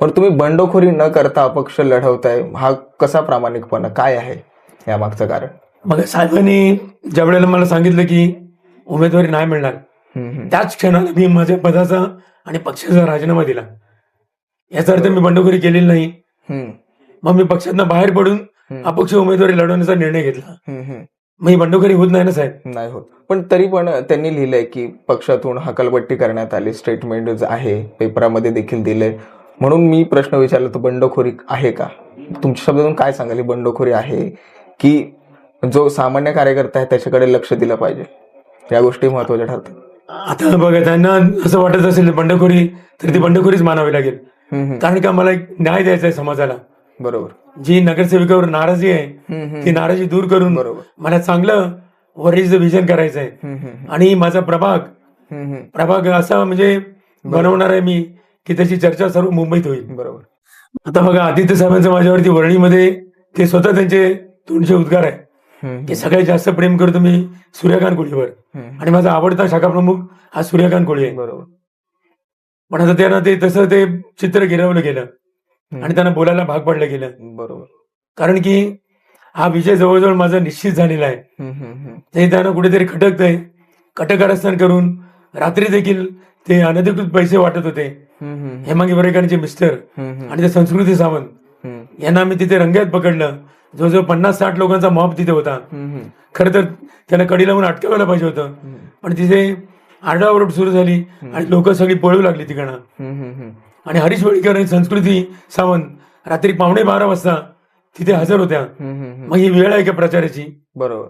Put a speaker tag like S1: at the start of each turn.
S1: पण तुम्ही बंडखोरी न करता अपक्ष लढवताय हा कसा प्रामाणिकपणा काय आहे या मागचं कारण?
S2: मग साहेबांनी ज्या वेळेला मला सांगितलं की उमेदवारी नाही मिळणार. त्याच क्षणाला मी माझ्या पदाचा आणि पक्षाचा राजीनामा दिला. याचा अर्थ मी बंडखोरी केलेली नाही. मग मी पक्षातनं बाहेर पडून. अपक्ष उमेदवारी लढवण्याचा निर्णय घेतला. मग ही बंडखोरी होत नाही ना साहेब?
S1: नाही होत. पण तरी पण त्यांनी लिहिलंय की पक्षातून हकलपट्टी करण्यात आली स्टेटमेंट आहे पेपरामध्ये देखील दिले म्हणून मी प्रश्न विचारला तर बंडखोरी आहे का? तुमच्या शब्दातून काय सांगाल बंडखोरी आहे की जो सामान्य कार्यकर्ता आहे त्याच्याकडे लक्ष दिलं पाहिजे? या गोष्टी महत्त्वाच्या ठरतात.
S2: आता बघा त्यांना असं वाटत असेल बंडखोरी तर ती बंडखोरीच मानावी लागेल. कारण का मला एक न्याय द्यायचा आहे समाजाला?
S1: बरोबर.
S2: जी नगरसेविकावर नाराजी आहे. ती नाराजी दूर करून
S1: बरोबर.
S2: मला चांगलं वरीचं विजन करायचं आहे आणि माझा प्रभाग. प्रभाग असा म्हणजे बनवणार आहे मी. की त्याची चर्चा सर्व मुंबईत होईल.
S1: बरोबर.
S2: आता बघा आदित्य साहेबांचं माझ्यावरती वर्णीमध्ये ते स्वतः त्यांचे तोंडचे उद्गार आहे. की सगळ्यात जास्त प्रेम करतो मी सूर्यकांत कोळीवर. आणि माझा आवडता शाखा प्रमुख हा सूर्यकांत कोळी आहे.
S1: बरोबर.
S2: पण आता त्यांना ते तसं ते चित्र गिरवलं गेलं. आणि त्यांना बोलायला भाग पडलं गेलं.
S1: बरोबर.
S2: कारण की हा विजय जवळजवळ माझा निश्चित झालेला आहे. ते त्यांना कुठेतरी खटकतंय. कटकारस्थान करून रात्री देखील ते अनधिकृत पैसे वाटत होते. हेमांगी वरेकरांचे मिस्टर आणि ते संस्कृती सावंत. यांना आम्ही तिथे रंग्यात पकडलं. जवळजवळ पन्नास साठ लोकांचा मॉब तिथे होता. खरं तर त्यांना कडी लावून अटकावायला पाहिजे होतं. पण तिथे आरडाओरड सुरू झाली आणि लोक सगळी पळू लागली
S1: हम्म.
S2: आणि हरीश वळीकर आणि संस्कृती सावंत रात्री पावणे बारा वाजता तिथे हजर होत्या. मग ही वेळ आहे का प्रचाराची?
S1: बरोबर.